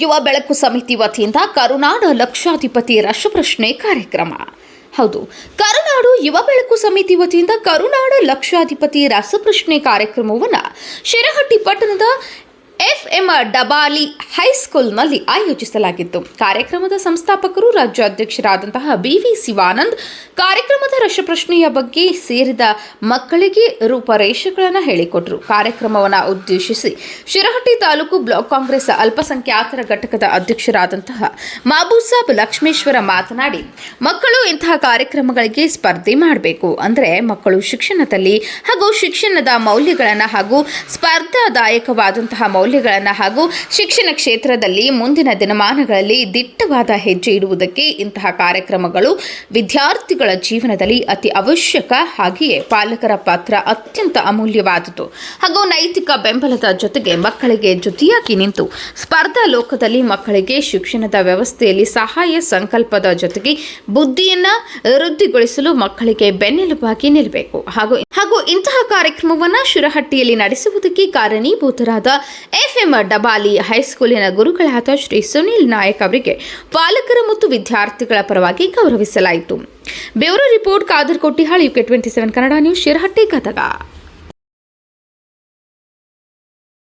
ಯುವ ಬೆಳಕು ಸಮಿತಿ ವತಿಯಿಂದ ಕರುನಾಡ ಲಕ್ಷಾಧಿಪತಿ ರಸಪ್ರಶ್ನೆ ಕಾರ್ಯಕ್ರಮ. ಹೌದು, ಕರುನಾಡು ಯುವ ಬೆಳಕು ಸಮಿತಿ ವತಿಯಿಂದ ಕರುನಾಡ ಲಕ್ಷಾಧಿಪತಿ ರಸಪ್ರಶ್ನೆ ಕಾರ್ಯಕ್ರಮವನ್ನು ಶಿರಹಟ್ಟಿ ಪಟ್ಟಣದ ಎಫ್ಎಂ ಡಬಾಲಿ ಹೈಸ್ಕೂಲ್ನಲ್ಲಿ ಆಯೋಜಿಸಲಾಗಿತ್ತು. ಕಾರ್ಯಕ್ರಮದ ಸಂಸ್ಥಾಪಕರು ರಾಜ್ಯಾಧ್ಯಕ್ಷರಾದಂತಹ ಬಿವಿ ಶಿವಾನಂದ್, ಕಾರ್ಯಕ್ರಮದ ರಸಪ್ರಶ್ನೆಯ ಬಗ್ಗೆ ಸೇರಿದ ಮಕ್ಕಳಿಗೆ ರೂಪರೇಷೆಗಳನ್ನು ಹೇಳಿಕೊಟ್ರು. ಕಾರ್ಯಕ್ರಮವನ್ನು ಉದ್ದೇಶಿಸಿ ಶಿರಹಟ್ಟಿ ತಾಲೂಕು ಬ್ಲಾಕ್ ಕಾಂಗ್ರೆಸ್ ಅಲ್ಪಸಂಖ್ಯಾತರ ಘಟಕದ ಅಧ್ಯಕ್ಷರಾದಂತಹ ಮಾಬೂಸಾಬ್ ಲಕ್ಷ್ಮೇಶ್ವರ ಮಾತನಾಡಿ, ಮಕ್ಕಳು ಇಂತಹ ಕಾರ್ಯಕ್ರಮಗಳಿಗೆ ಸ್ಪರ್ಧೆ ಮಾಡಬೇಕು. ಅಂದರೆ ಮಕ್ಕಳು ಶಿಕ್ಷಣದಲ್ಲಿ ಹಾಗೂ ಶಿಕ್ಷಣದ ಮೌಲ್ಯಗಳನ್ನು ಹಾಗೂ ಸ್ಪರ್ಧಾದಾಯಕವಾದಂತಹ ಮೌಲ್ಯಗಳನ್ನು ಹಾಗೂ ಶಿಕ್ಷಣ ಕ್ಷೇತ್ರದಲ್ಲಿ ಮುಂದಿನ ದಿನಮಾನಗಳಲ್ಲಿ ದಿಟ್ಟವಾದ ಹೆಜ್ಜೆ ಇಡುವುದಕ್ಕೆ ಇಂತಹ ಕಾರ್ಯಕ್ರಮಗಳು ವಿದ್ಯಾರ್ಥಿಗಳ ಜೀವನದಲ್ಲಿ ಅತಿ ಅವಶ್ಯಕ. ಹಾಗೆಯೇ ಪಾಲಕರ ಪಾತ್ರ ಅತ್ಯಂತ ಅಮೂಲ್ಯವಾದುದು. ಹಾಗೂ ನೈತಿಕ ಬೆಂಬಲದ ಜೊತೆಗೆ ಮಕ್ಕಳಿಗೆ ಜೊತೆಯಾಗಿ ನಿಂತು ಸ್ಪರ್ಧಾ ಲೋಕದಲ್ಲಿ ಮಕ್ಕಳಿಗೆ ಶಿಕ್ಷಣದ ವ್ಯವಸ್ಥೆಯಲ್ಲಿ ಸಹಾಯ ಸಂಕಲ್ಪದ ಜೊತೆಗೆ ಬುದ್ಧಿಯನ್ನ ವೃದ್ಧಿಗೊಳಿಸಲು ಮಕ್ಕಳಿಗೆ ಬೆನ್ನೆಲುಬಾಗಿ ನಿಲ್ಲಬೇಕು ಹಾಗೂ ಹಾಗೂ ಇಂತಹ ಕಾರ್ಯಕ್ರಮವನ್ನು ಶಿರಹಟ್ಟಿಯಲ್ಲಿ ನಡೆಸುವುದಕ್ಕೆ ಕಾರಣೀಭೂತರಾದ ಎಫ್ಎಂ ಡಬಾಲಿ ಹೈಸ್ಕೂಲಿನ ಗುರುಗಳಾದ ಶ್ರೀ ಸುನೀಲ್ ನಾಯಕ್ ಅವರಿಗೆ ಪಾಲಕರ ಮತ್ತು ವಿದ್ಯಾರ್ಥಿಗಳ ಪರವಾಗಿ ಗೌರವಿಸಲಾಯಿತು. Bureau report Khader Kottihal UK twenty seven Kannada news Shirahatti Gadag